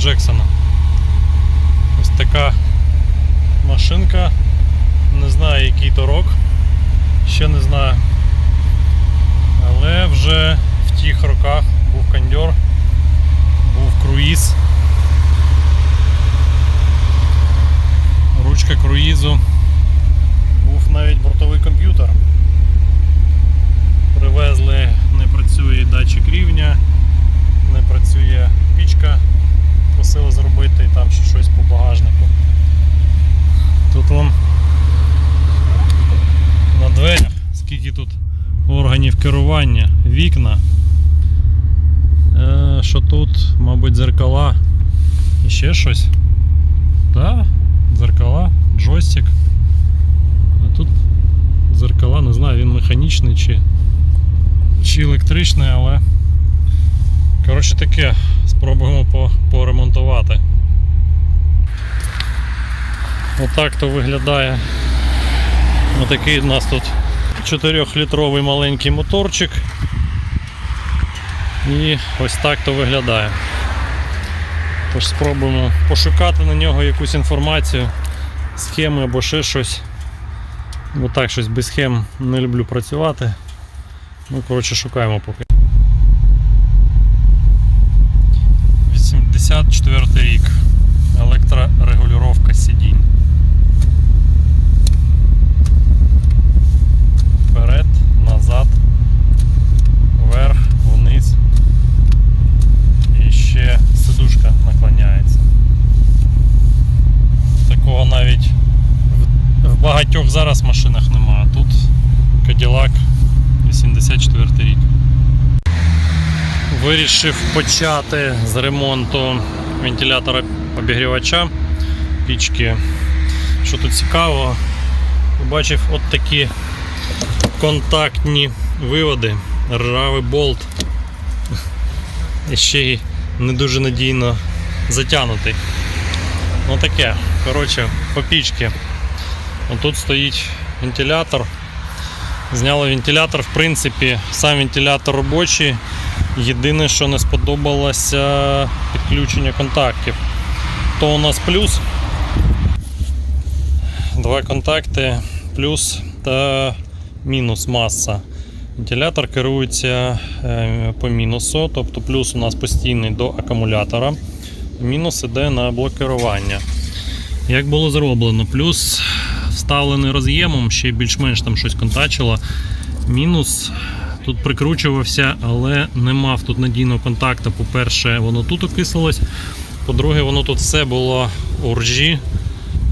Джексона. Ось така машинка. Не знаю який то рок. Ще не знаю. Але вже в тих роках був кондьор, був круїз. Ручка круїзу. Був навіть бортовий комп'ютер. Привезли, не працює датчик рівня, не працює пічка. Просили зробити там ще щось по багажнику. Тут вон на дверях, скільки тут органів керування, вікна. Е, що тут, мабуть, зеркала і ще щось. Так, зеркала, джойстик. А тут зеркала, не знаю, він механічний чи, чи електричний, але. Коротше таке, спробуємо по, поремонтувати. Отак то виглядає. Отакий у нас тут 4-літровий маленький моторчик. І ось так то виглядає. Тож спробуємо пошукати на нього якусь інформацію, схеми або ще щось. Бо так щось без схем не люблю працювати. Ну, коротше, шукаємо поки. 84 рік. Електрорегулювання сидінь. Вперед, назад, вверх, вниз. І ще сидушка наклоняється. Такого навіть в, в багатьох зараз машинах немає. Тут Cadillac 84 рік. Вирішив почати з ремонту вентилятора обігрівача пічки. Що тут цікаво, побачив от такі контактні виводи, ржавий болт. І ще й не дуже надійно затягнутий. Ну таке, коротше, по пічці. Тут стоїть вентилятор. Зняли вентилятор, в принципі, сам вентилятор робочий. Єдине, що не сподобалося підключення контактів. То у нас плюс. Два контакти, плюс та мінус маса. Вентилятор керується е, по мінусу, тобто плюс у нас постійний до акумулятора. Мінус іде на блокування. Як було зроблено? Плюс вставлений роз'ємом, ще більш-менш там щось контачило. Мінус тут прикручувався, але не мав тут надійного контакту. По-перше, воно тут окислилось. По-друге, воно тут все було у ржі.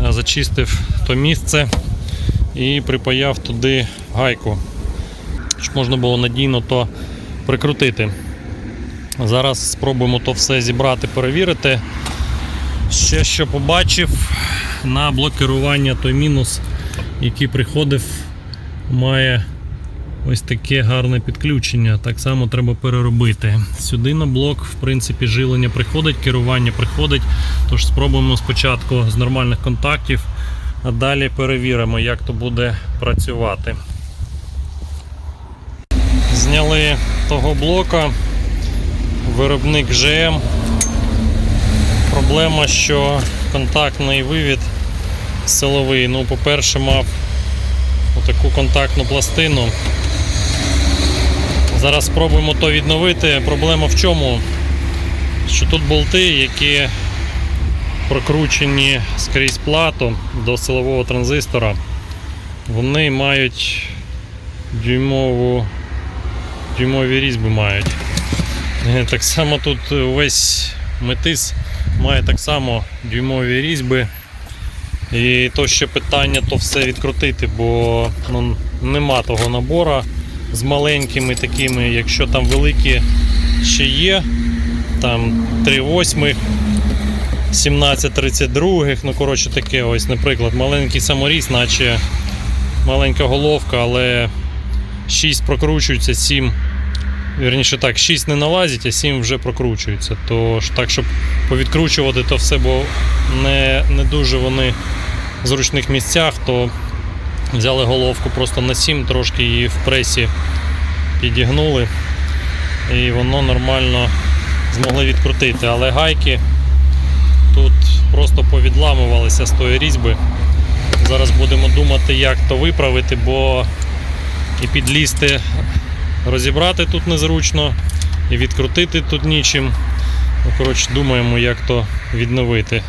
Е, Зачистив то місце і припаяв туди гайку, щоб можна було надійно то прикрутити. Зараз спробуємо то все зібрати, перевірити. Ще що побачив, на блок керування той мінус, який приходив, має ось таке гарне підключення. Так само треба переробити. Сюди на блок, в принципі, жилення приходить, керування приходить. Тож спробуємо спочатку з нормальних контактів, а далі перевіримо, як то буде працювати. Зняли того блока, виробник GM. Проблема, що контактний вивід силовий. Ну, по-перше, мав отаку контактну пластину. Зараз спробуємо то відновити. Проблема в чому? Що тут болти, які прокручені скрізь плату до силового транзистора, вони мають дюймову, дюймові різьби мають. Е, Так само тут весь метис має так само дюймові різьби. І то ще питання то все відкрутити, бо ну, нема того набора з маленькими такими, якщо там великі ще є, там 3 восьмих, 17 32, ну коротше таке, ось, наприклад, маленький саморіз, наче маленька головка, але 6 прокручується, 7 Вірніше так, 6 не налазить, а 7 вже прокручується. Тож так, щоб повідкручувати то все, бо не, не дуже вони в зручних місцях, то взяли головку просто на 7, трошки її в пресі підігнули. І воно нормально змогли відкрутити. Але гайки тут просто повідламувалися з тої різьби. Зараз будемо думати, як то виправити, бо і підлізти, розібрати тут незручно, і відкрутити тут нічим. Ну, коротше, думаємо, як то відновити.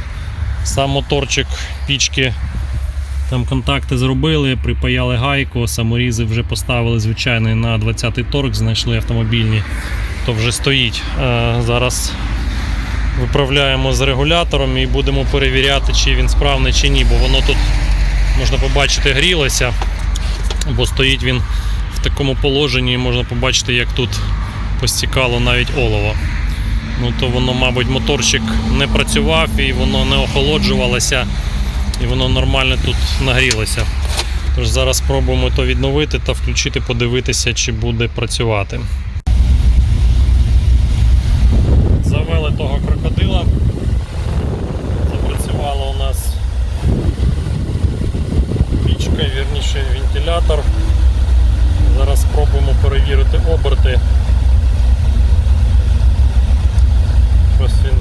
Сам моторчик пічки, там контакти зробили, припаяли гайку, саморізи вже поставили звичайний на 20-й торк, знайшли автомобільні, то вже стоїть. Е, Зараз виправляємо з регулятором і будемо перевіряти, чи він справний чи ні, бо воно тут можна побачити грілося, бо стоїть він в такому положенні, і можна побачити, як тут постікало навіть олово. Ну то воно, мабуть, моторчик не працював і воно не охолоджувалося, і воно нормально тут нагрілося. Тож зараз спробуємо то відновити та включити, подивитися, чи буде працювати. Завели того крокодила. Запрацювала у нас пічка, вірніше вентилятор. Зараз спробуємо перевірити оберти. Щось він.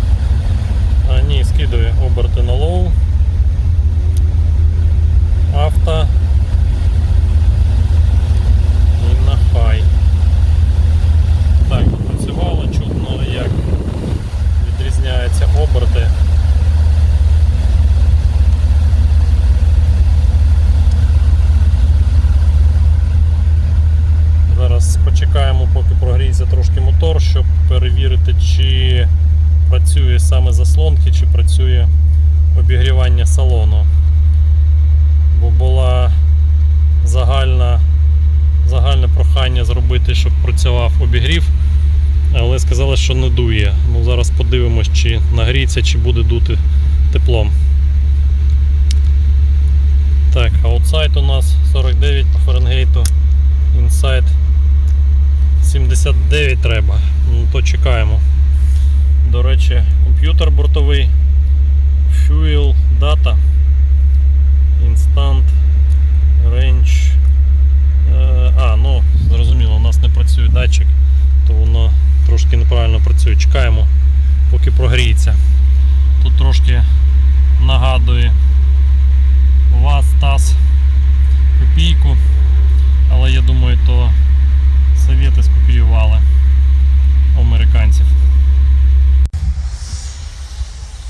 А, ні, скидує оберти на лоу. Авто. І на хай. Так, працювало, чутно, як відрізняються оберти. Зараз почекаємо, поки прогріється трошки мотор, щоб перевірити, чи працює саме заслонки, чи працює обігрівання салону. Бо була загальна, загальне прохання зробити, щоб працював обігрів, але сказали, що не дує. Ну, зараз подивимось, чи нагріється, чи буде дути теплом. Так, аутсайд у нас 49 по Фаренгейту, інсайд 79 треба. Ну то чекаємо. До речі, комп'ютер бортовий, Fuel Data, Instant Range. Е, А, ну, зрозуміло, у нас не працює датчик, то воно трошки неправильно працює. Чекаємо, поки прогріється. Тут трошки нагадує ВАЗ ТАС копійку, але я думаю, то совєти скопіювали американців.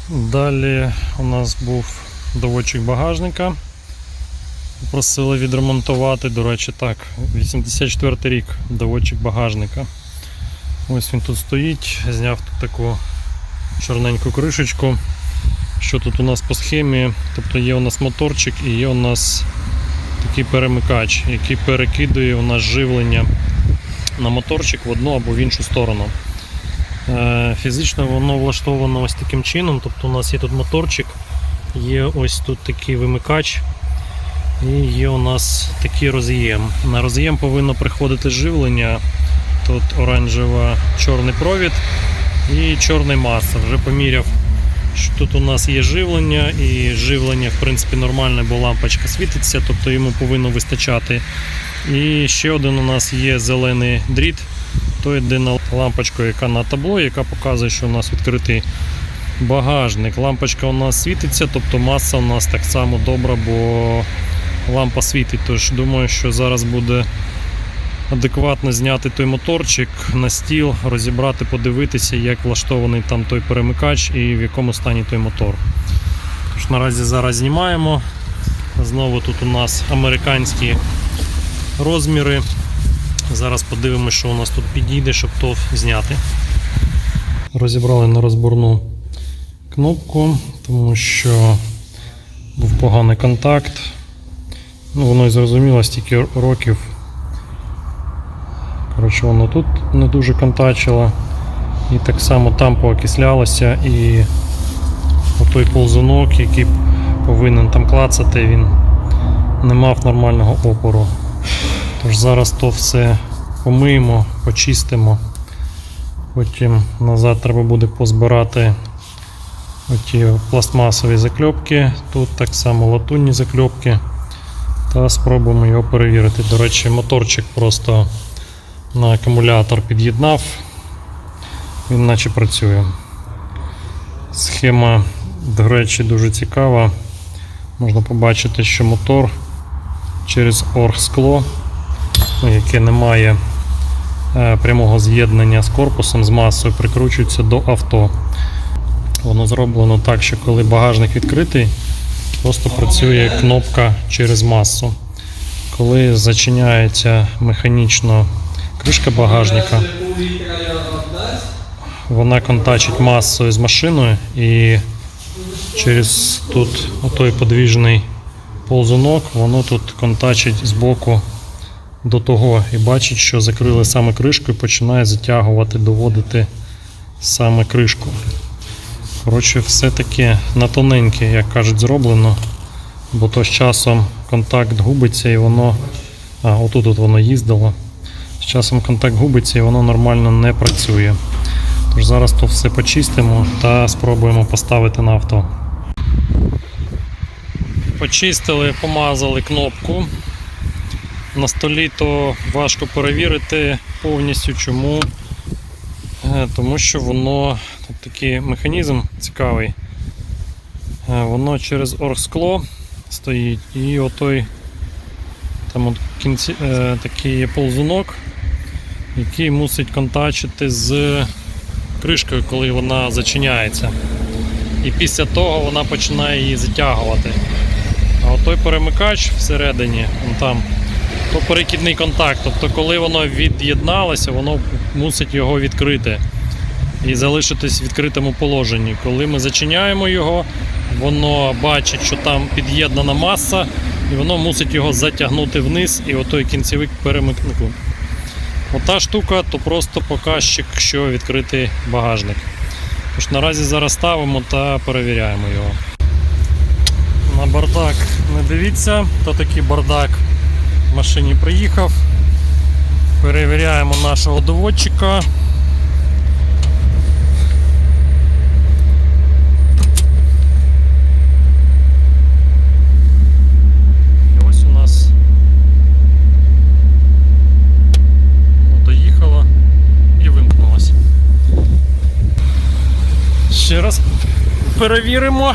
Далі у нас був доводчик багажника. Просили відремонтувати, до речі, так, 84 рік доводчик багажника. Ось він тут стоїть, зняв тут таку чорненьку кришечку. Що тут у нас по схемі? Тобто є у нас моторчик і є у нас такий перемикач, який перекидує у нас живлення на моторчик в одну або в іншу сторону. Е, Фізично воно влаштовано ось таким чином. Тобто у нас є тут моторчик, є ось тут такий вимикач і є у нас такий роз'єм. На роз'єм повинно приходити живлення. Тут оранжево чорний провід і чорний маса. Вже поміряв, що тут у нас є живлення, і живлення, в принципі, нормальне, бо лампочка світиться, тобто йому повинно вистачати. І ще один у нас є зелений дріт. То єдина лампочка, яка на табло, яка показує, що у нас відкритий багажник. Лампочка у нас світиться, тобто маса у нас так само добра, бо лампа світить. Тож думаю, що зараз буде адекватно зняти той моторчик на стіл, розібрати, подивитися, як влаштований там той перемикач і в якому стані той мотор. Тож наразі зараз знімаємо. Знову тут у нас американські розміри. Зараз подивимося, що у нас тут підійде, щоб то зняти. Розібрали на розборну кнопку, тому що був поганий контакт. Ну, воно і зрозуміло, стільки років. Коротше, воно тут не дуже контачило. І так само там поокислялося і отой ползунок, який повинен там клацати, він не мав нормального опору. Тож зараз то все помиємо, почистимо. Потім назад треба буде позбирати оті пластмасові закльопки. Тут так само латунні закльопки. Та спробуємо його перевірити. До речі, моторчик просто на акумулятор під'єднав. Він наче працює. Схема До речі, дуже цікаво. Можна побачити, що мотор через оргскло, яке не має е, прямого з'єднання з корпусом, з масою, прикручується до авто. Воно зроблено так, що коли багажник відкритий, просто працює кнопка через масу. Коли зачиняється механічно кришка багажника, вона контачить масою з машиною і через тут отой подвіжний ползунок, воно тут контачить з боку до того і бачить, що закрили саме кришку і починає затягувати, доводити саме кришку. Коротше, все таки на тоненьке, як кажуть, зроблено, бо то з часом контакт губиться і воно. А, отут от воно їздило. З часом контакт губиться і воно нормально не працює. Тож зараз то все почистимо та спробуємо поставити на авто. Почистили, помазали кнопку. На столі то важко перевірити повністю чому. Е, Тому що воно тут такий механізм цікавий. Е, Воно через оргскло стоїть і отой там от кінці е, такий ползунок, який мусить контачити з кришкою, коли вона зачиняється. І після того вона починає її затягувати. А той перемикач всередині, он там, то перекидний контакт. Тобто, коли воно від'єдналося, воно мусить його відкрити і залишитись в відкритому положенні. Коли ми зачиняємо його, воно бачить, що там під'єднана маса, і воно мусить його затягнути вниз, і отой кінцевик перемикнути. Ота штука то просто показчик, що відкритий багажник. Тож наразі зараз ставимо та перевіряємо його. На бардак не дивіться, то такий бардак в машині приїхав. Перевіряємо нашого доводчика. І ось у нас ну, доїхала і вимкнулася. Ще раз перевіримо.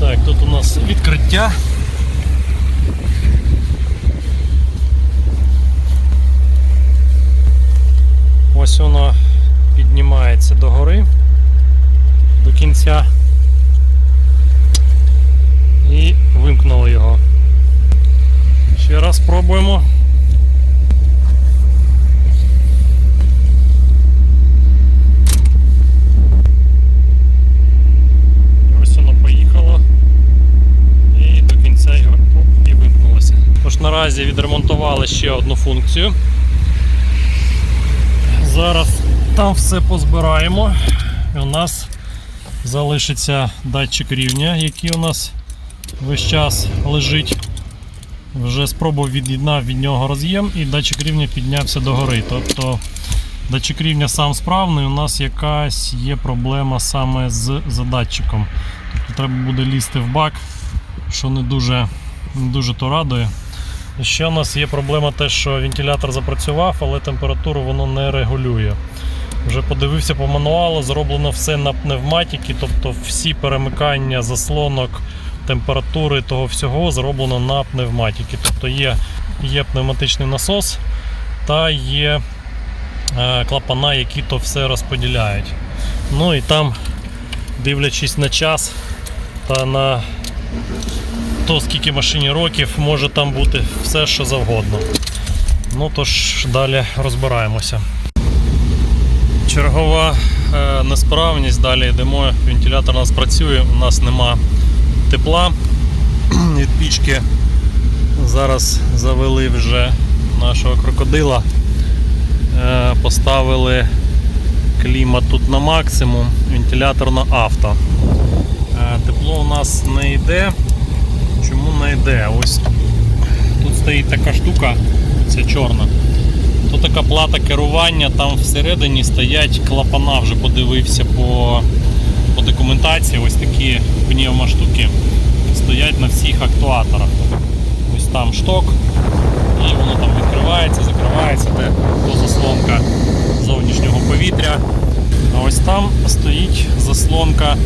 Так, тут у нас відкриття. Ось воно піднімається догори до кінця. І вимкнули його. Ще раз спробуємо. І Ось воно поїхало. І до кінця його оп, і вимкнулося. Наразі відремонтували ще одну функцію. Зараз там все позбираємо. І у нас залишиться датчик рівня, який у нас весь час лежить. Вже спробував від'єднав від нього роз'єм і датчик рівня піднявся догори. Тобто датчик рівня сам справний, у нас якась є проблема саме з задатчиком. Тобто треба буде лізти в бак, що не дуже, не дуже то радує. Ще у нас є проблема те, що вентилятор запрацював, але температуру воно не регулює. Вже подивився по мануалу, зроблено все на пневматіки, тобто всі перемикання заслонок, температури того всього зроблено на пневматіки. Тобто є, є пневматичний насос та є е, клапана, які то все розподіляють. Ну і там, дивлячись на час та на то скільки машині років, може там бути все, що завгодно. Ну тож далі розбираємося. Чергова е, несправність, далі йдемо, вентилятор у нас працює, у нас нема тепла від пічки. Зараз завели вже нашого крокодила, е, поставили клімат тут на максимум, вентилятор на авто. Тепло у нас не йде. Чому не йде? Ось тут стоїть така штука, ця чорна. Тут така плата керування, там всередині стоять клапана, вже подивився по, по документації, ось такі пневмоштуки стоять на всіх актуаторах. Ось там шток, і воно там відкривається, закривається, де заслонка зовнішнього повітря. А ось там стоїть заслонка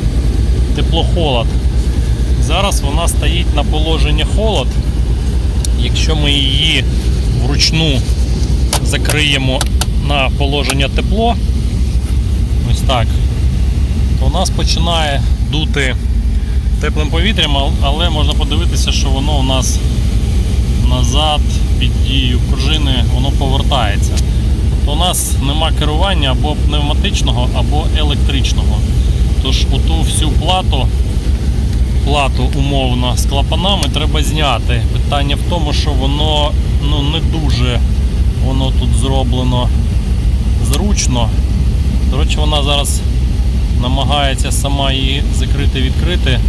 теплохолод. Зараз вона стоїть на положенні холод. Якщо ми її вручну закриємо на положення тепло, ось так, то у нас починає дути теплим повітрям, але можна подивитися, що воно у нас назад під дією пружини воно повертається. Тобто у нас нема керування або пневматичного, або електричного. Тож оту всю плату, плату умовно з клапанами треба зняти. Питання в тому, що воно ну, не дуже воно тут зроблено зручно. До речі, вона зараз намагається сама її закрити-відкрити.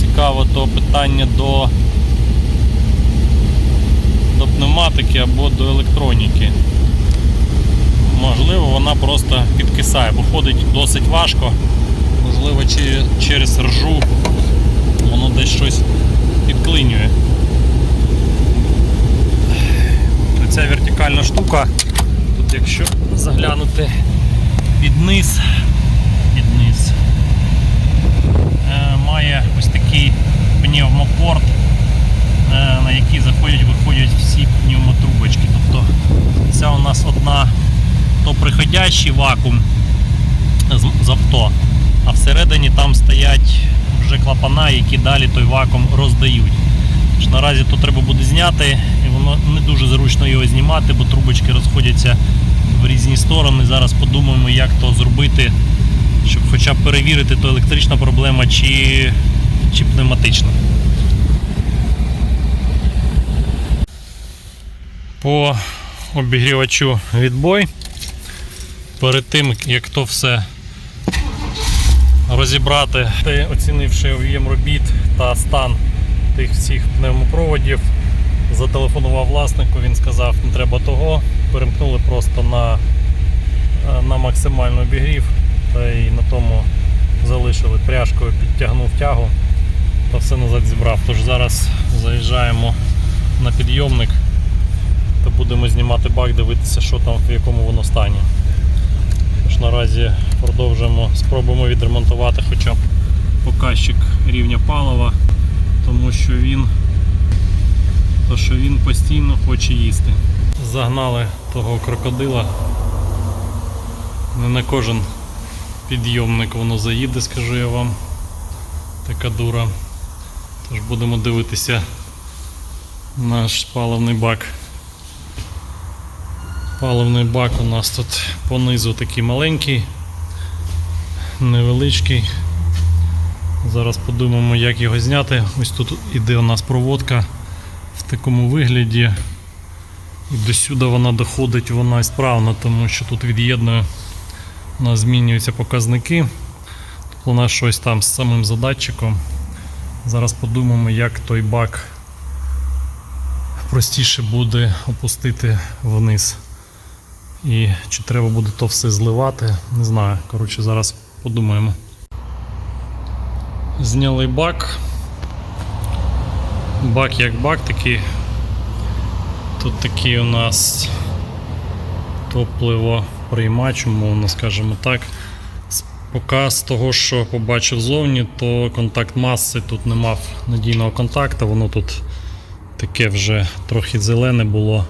Цікаво то питання до, до пневматики або до електроніки. Можливо, вона просто підкисає, бо ходить досить важко. Можливо, через ржу воно десь щось підклинює. Ця вертикальна штука, тут якщо заглянути під низ, під низ, е, має ось такий пневмопорт, е, на який заходять, виходять всі пневмотрубочки. Тобто ця у нас одна то приходящий вакуум з авто, а всередині там стоять вже клапана, які далі той вакуум роздають. Тож наразі то треба буде зняти, і воно не дуже зручно його знімати, бо трубочки розходяться в різні сторони. Зараз подумаємо, як то зробити, щоб хоча б перевірити, то електрична проблема чи, чи пневматична. По обігрівачу відбой. Перед тим, як то все розібрати, ти, оцінивши об'єм робіт та стан тих всіх пневмопроводів, зателефонував власнику, він сказав, не треба того. Перемкнули просто на, е, на максимальний обігрів та й на тому залишили пряжкою, підтягнув тягу та все назад зібрав. Тож зараз заїжджаємо на підйомник та будемо знімати бак, дивитися, що там в якому воно стані. Тож наразі продовжуємо, спробуємо відремонтувати хоча б показчик рівня палива, тому що він, то що він постійно хоче їсти. Загнали того крокодила. Не на кожен підйомник воно заїде, скажу я вам. Така дура. Тож будемо дивитися наш паливний бак. Паливний бак у нас тут понизу такий маленький, невеличкий. Зараз подумаємо, як його зняти. Ось тут іде у нас проводка в такому вигляді. І до сюди вона доходить вона справно, тому що тут від'єднує, у нас змінюються показники. Тобто у нас щось там з самим задатчиком. Зараз подумаємо, як той бак простіше буде опустити вниз. І чи треба буде то все зливати, не знаю. Коротше, зараз подумаємо. Зняли бак. Бак як бак такий. Тут такий у нас топливо приймач, умовно, скажімо так. Поки з того, що побачив зовні, то контакт маси тут не мав надійного контакту, воно тут таке вже трохи зелене було.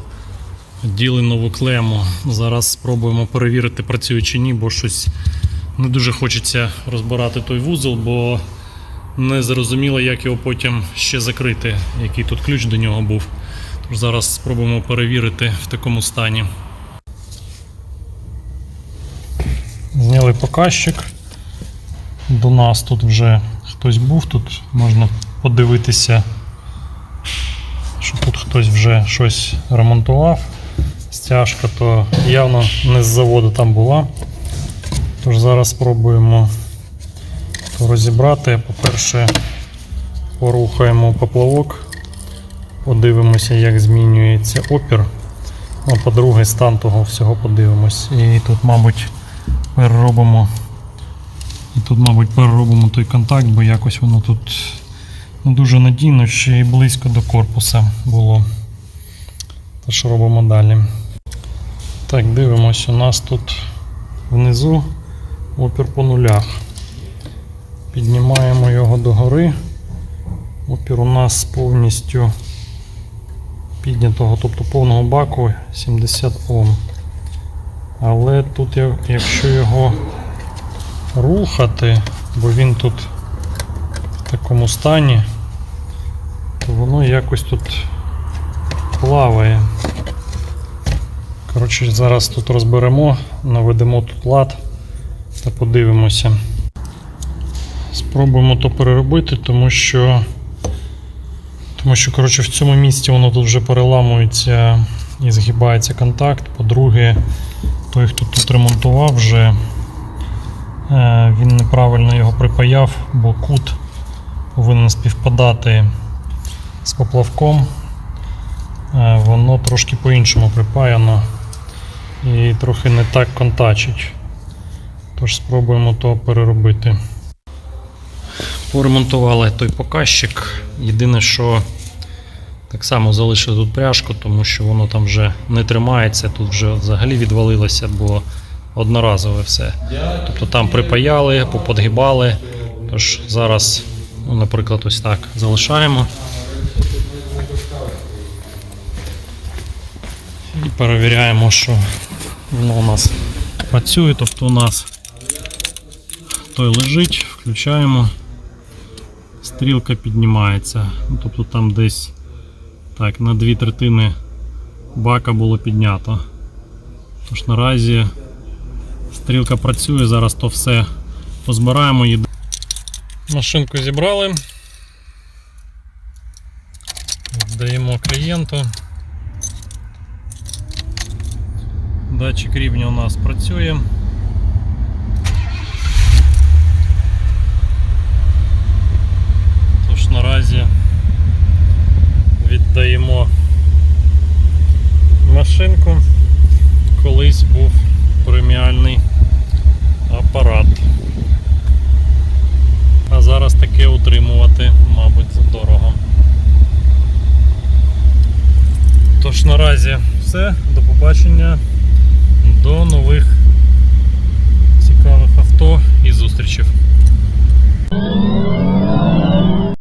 Діли нову клему. Зараз спробуємо перевірити, працює чи ні, бо щось не дуже хочеться розбирати той вузол, бо не зрозуміло, як його потім ще закрити, який тут ключ до нього був. Тож зараз спробуємо перевірити в такому стані. Зняли показчик. До нас тут вже хтось був, тут можна подивитися, що тут хтось вже щось ремонтував. Стяжка то явно не з заводу там була. Тож зараз спробуємо розібрати. По-перше, порухаємо поплавок, подивимося, як змінюється опір. А по-друге, стан того всього подивимось. І тут, мабуть, переробимо. І тут, мабуть, переробимо той контакт, бо якось воно тут не дуже надійно, ще й близько до корпуса було. Тож робимо далі. Так, дивимось, у нас тут внизу опір по нулях. Піднімаємо його догори. Опір у нас повністю піднятого, тобто повного баку 70 Ом. Але тут, якщо його рухати, бо він тут в такому стані, то воно якось тут плаває. Коротше, зараз тут розберемо, наведемо тут лад та подивимося. Спробуємо то переробити, тому що, тому що коротше, в цьому місці воно тут вже переламується і згибається контакт. По-друге, той, хто тут ремонтував, вже е, він неправильно його припаяв, бо кут повинен співпадати з поплавком. Е, Воно трошки по-іншому припаяно і трохи не так контачить. Тож спробуємо то переробити. Поремонтували той показчик. Єдине, що так само залишили тут пряжку, тому що воно там вже не тримається, тут вже взагалі відвалилося, бо одноразове все. Тобто там припаяли, поподгибали. Тож зараз, ну, наприклад, ось так залишаємо. І перевіряємо, що воно у нас працює. Тобто у нас той лежить, включаємо, стрілка піднімається. Ну, тобто там десь так, на дві третини бака було піднято. Тож наразі стрілка працює, зараз то все позбираємо. їде- Машинку зібрали. Здаємо клієнту. Датчик рівня у нас працює. Тож наразі віддаємо машинку. Колись був преміальний апарат. А зараз таке утримувати, мабуть, дорого. Тож наразі все. До побачення. До нових цікавих авто і зустрічей.